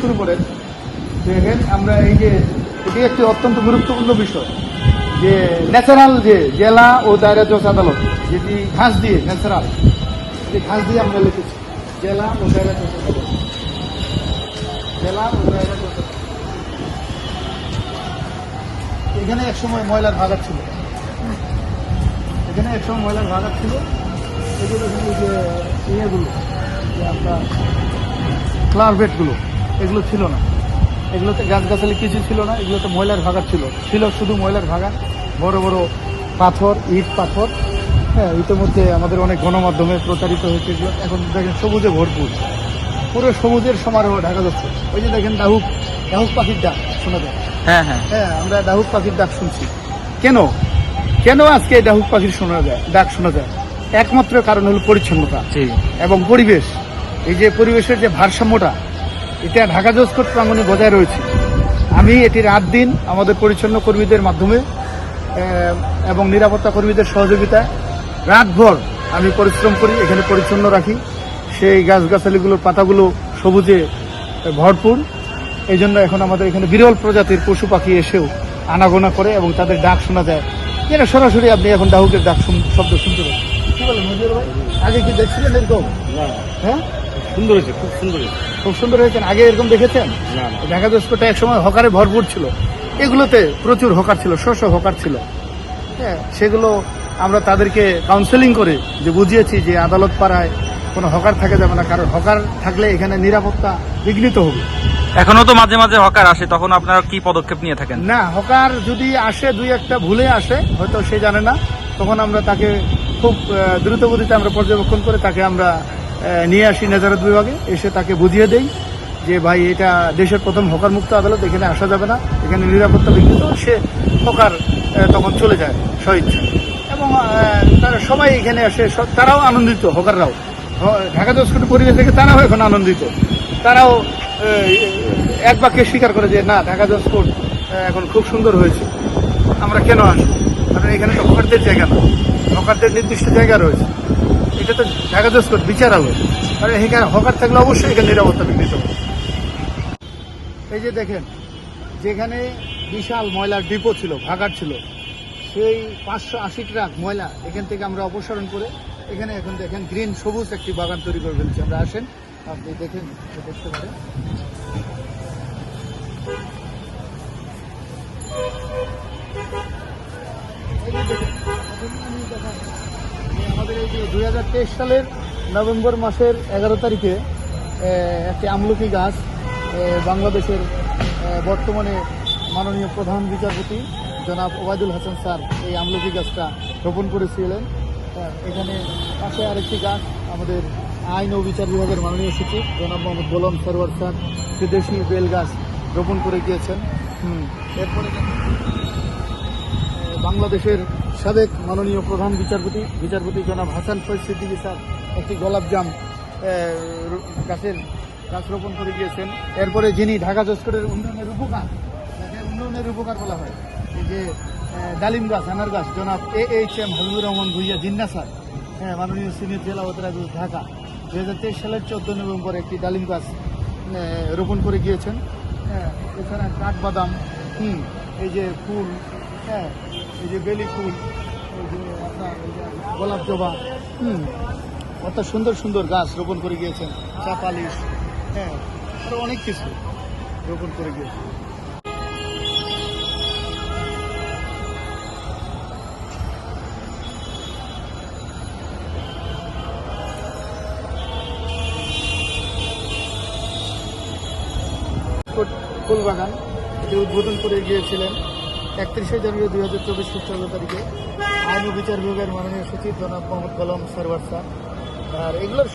শুরু করেন দেখেন আমরা এই যে, এটি একটি অত্যন্ত গুরুত্বপূর্ণ বিষয় যে ন্যাচারাল যে জেলা ও দায়রা জজ আদালত, যেটি ঘাস দিয়ে, ন্যাচারাল, এটি ঘাস দিয়ে আমরা লিখেছি, জেলা ও দায়রা জজ আদালত। জেলা ও দায়রা জজ এখানে একসময় ময়লার ভাগার ছিল। এখানে একসময় ময়লার ভাগার ছিল। এগুলো যে ইয়েগুলো, যে আপনার ক্লারভেটগুলো এগুলো ছিল না। এগুলোতে গাছগাছালি কিছু ছিল না এগুলোতে ময়লার ভাগার ছিল। ছিল শুধু ময়লার ভাগার বড় বড় পাথর ইট পাথর। হ্যাঁ ইতিমধ্যে আমাদের অনেক গণমাধ্যমে প্রচারিত হয়েছে এগুলো। এখন দেখেন সবুজে ভরপুর। পুরো সবুজের সমারোহ ঢাকা যাচ্ছে। ওই যে দেখেন ডাহুক ডাহুক পাখির ডাক শোনা যায়? হ্যাঁ হ্যাঁ। হ্যাঁ আমরা ডাহুক পাখির ডাক শুনছি। কেন? কেন আজকে ডাহুক পাখির শোনা যায় ডাক শোনা যায়? একমাত্র কারণ হলো পরিচ্ছন্নতা এবং পরিবেশ। এই যে পরিবেশের যে ভারসাম্যটা এটা ঢাকা জজকোট প্রাঙ্গণে বজায় রয়েছে। আমি এটি রাত দিন আমাদের পরিচ্ছন্ন কর্মীদের মাধ্যমে এবং নিরাপত্তা কর্মীদের সহযোগিতায় রাতভর আমি পরিশ্রম করি এখানে পরিচ্ছন্ন রাখি। সেই গাছগাছালিগুলোর পাতাগুলো সবুজে ভরপুর। এই জন্য এখন আমাদের এখানে বিরল প্রজাতির পশু পাখি এসেও আনাগোনা করে এবং তাদের ডাক শোনা যায়। যেটা সরাসরি আপনি এখন ডাহুকের ডাক শব্দ শুনতে পারেন কি বলেন আগে কি দেখছিলেন এরকম? হ্যাঁ? সুন্দর হয়েছে খুব সুন্দর হয়েছে। খুব সুন্দর হয়েছেন আগে এরকম দেখেছেন? না। ঢাকা দোষকোটা এক সময় হকারে ভরপুর ছিল। এগুলোতে প্রচুর হকার ছিল শস্য হকার ছিল। হ্যাঁ সেগুলো আমরা তাদেরকে কাউন্সেলিং করে যে বুঝিয়েছি যে আদালত পাড়ায় কোনো হকার থাকে যাবে না কারণ হকার থাকলে এখানে নিরাপত্তা বিঘ্নিত হবে। এখনও তো মাঝে মাঝে হকার আসে তখন আপনারা কি পদক্ষেপ নিয়ে থাকেন? না হকার যদি আসে দুই একটা ভুলে আসে হয়তো সে জানে না তখন আমরা তাকে খুব দ্রুত গতিতে আমরা পর্যবেক্ষণ করে তাকে আমরা নিয়ে আসি নেজারত বিভাগে, এসে তাকে বুঝিয়ে দেই যে ভাই, এটা দেশের প্রথম হকার মুক্ত আদালত, এখানে আসা যাবে না, এখানে নিরাপত্তা বিঘ্নিত, সে হকার তখন চলে যায় স্বইচ্ছা এবং তারা সবাই এখানে আসে তারাও আনন্দিত, হকাররাও। ঢাকা দশকোটি পরিবেশ থেকে তারাও এখন আনন্দিত। তারাও এক বাক্যে স্বীকার করে যে, না, ঢাকা দশকোট এখন খুব সুন্দর হয়েছে। আমরা কেন আসব? কারণ এখানে তো হকারদের জায়গা না। হকারদের নির্দিষ্ট জায়গা রয়েছে। এটা তো ঢাকা দশকোট বিচারালয়। কারণ এখানে হকার থাকলে অবশ্যই এখানে নিরাপত্তা বিঘ্নিত হবে। এই যে দেখেন, যেখানে বিশাল ময়লার ডিপো ছিল ভাগার ছিল, সেই পাঁচশো আশি ট্রাক ময়লা এখান থেকে আমরা অপসারণ করে এখানে এখন দেখেন গ্রিন সবুজ একটি বাগান তৈরি করে ফেলছি। আমরা আসেন, আপনি দেখেন, দেখতে পারেন এই যে দেখেন, প্রথমে আমি দেখাবো যে আমাদের এই যে দুই হাজার তেইশ সালের নভেম্বর মাসের এগারো তারিখে একটি আমলকি গাছ বাংলাদেশের বর্তমানে মাননীয় প্রধান বিচারপতি জনাব ওবায়দুল হাসান স্যার এই আমলকি গাছটা রোপণ করেছিলেন। এখানে পাশে আরেকটি গাছ, আমাদের আইন ও বিচার বিভাগের মাননীয় সচিব জনাব মোহাম্মদ গোলাম সরওয়ার স্যার, বিদেশি বেল গাছ রোপণ করে গিয়েছেন। হুম, এরপরে বাংলাদেশের সাবেক মাননীয় প্রধান বিচারপতি বিচারপতি জনাব হাসান ফৈজ সিদ্দিকী স্যার একটি গোলাপজাম গাছের গাছ রোপণ করে গিয়েছেন এরপরে যিনি ঢাকা জস্করের উন্নয়নের উপকার, যাকে উন্নয়নের উপকার বলা হয়, এই যে ডালিম গাছ, আনার গাছ, জনাব A H M Habibur Rahman Bhuiyan Jinnah sir হ্যাঁ মাননীয় সিনিয়র জেলা ওতরাজ ঢাকা দু হাজার তেইশ সালের চোদ্দ নভেম্বর একটি ডালিম গাছ রোপণ করে গিয়েছেন। হ্যাঁ এছাড়া কাঠবাদাম, হুম, এই যে ফুল হ্যাঁ এই যে বেলি ফুল, এই গোলাপ জবা, হুম অত সুন্দর সুন্দর গাছ রোপণ করে গিয়েছেন, চাপালিশ হ্যাঁ আরও অনেক কিছু রোপণ করে গিয়েছেন। ফুলবাগান উদ্বোধন করে গিয়েছিলেন। একত্রিশে জানুয়ারি দুই হাজার চব্বিশ খ্রিস্টাব্দ তারিখে আইন বিচার বিভাগের মাননীয় সচিব জনাব মোহাম্মদ কলম সরওয়ার আর এগুলোর